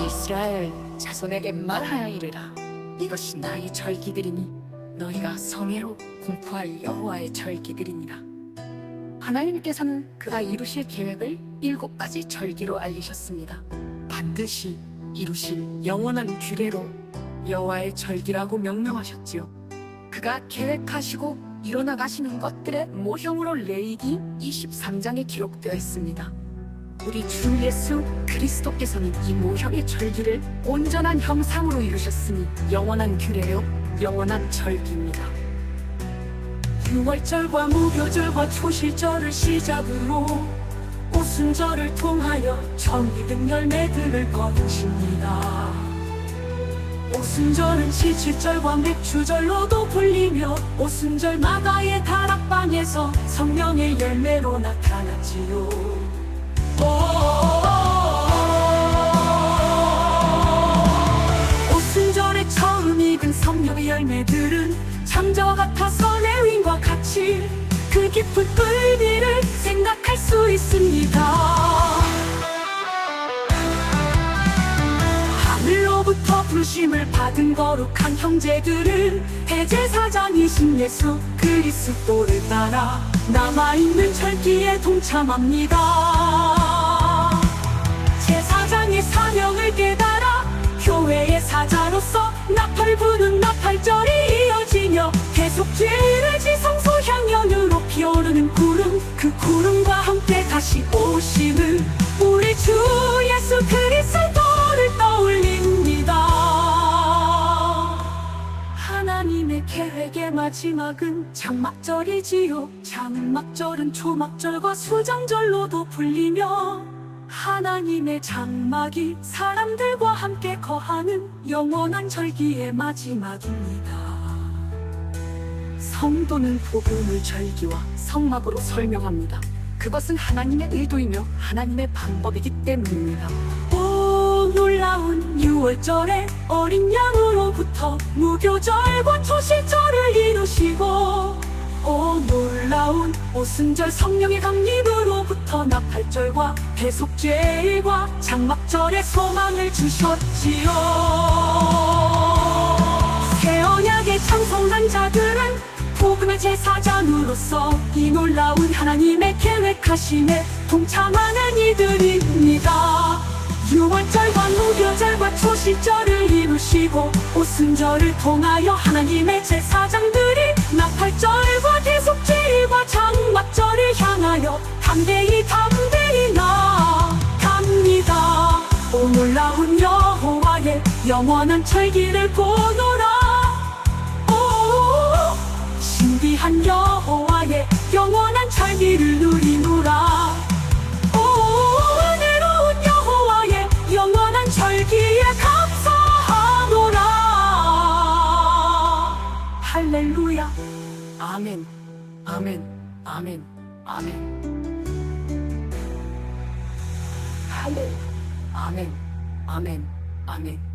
이스라엘 자손에게 말하여 이르라. 이것이 나의 절기들이니 너희가 성회로 공포할 여호와의 절기들이니라. 하나님께서는 그가 이루실 계획을 일곱 가지 절기로 알리셨습니다. 반드시 이루실 영원한 규례로 여호와의 절기라고 명명하셨지요 그가 계획하시고 이뤄나가시는 것들의 모형으로 레이기 23장에 기록되어 있습니다 우리 주 예수 그리스도께서는 이 모형의 절기를 온전한 형상으로 이루셨으니 영원한 규례요 영원한 절기입니다. 6월절과 무교절과 초실절을 시작으로 오순절을 통하여 정기등 열매들을 거두십니다. 오순절은 지칠절과 맥주절로도 불리며 오순절마다의 다락방에서 성령의 열매로 나타나지요. 오순절에 처음 익은 성령의 열매들은 창자와 같아서 레윈과 같이 그 깊은 의미를 생각할 수 있습니다. 부르심을 받은 거룩한 형제들은 대제사장이신 예수 그리스도를 따라 남아있는 절기에 동참합니다. 제사장의 사명을 깨달아 교회의 사자로서 나팔을 부는 나팔절이 이어지며 계속 죄를 지성소 향연으로 피어오르는 구름 그 구름과 함께 다시 오시는 계획의 마지막은 장막절이지요 장막절은 초막절과 수장절로도 불리며 하나님의 장막이 사람들과 함께 거하는 영원한 절기의 마지막입니다. 성도는 복음을 절기와 성막으로 설명합니다. 그것은 하나님의 의도이며 하나님의 방법이기 때문입니다. 오 놀라운 6월절에 어린 양으로부터 무교절과 초실절을 이루시고 오 놀라운 오순절 성령의 강림으로부터 나팔절과 배속죄일과 장막절의 소망을 주셨지요. 새 언약에 찬송한 자들은 복음의 제사장으로서 이 놀라운 하나님의 계획하심에 동참하는 이들입니다 6월절과 무교절과 초실절을 이루시고 오순절을 통하여 하나님의 제사장들이 나팔절과 대속죄일과 장막절을 향하여 담대히 담대히 나갑니다. 오 놀라운 여호와의 영원한 절기를 보노라. 오 신비한 여호와의 절기에 감사하노라. 할렐루야. 아멘. 아멘. 아멘. 아멘. 할렐. 아멘. 아멘. 아멘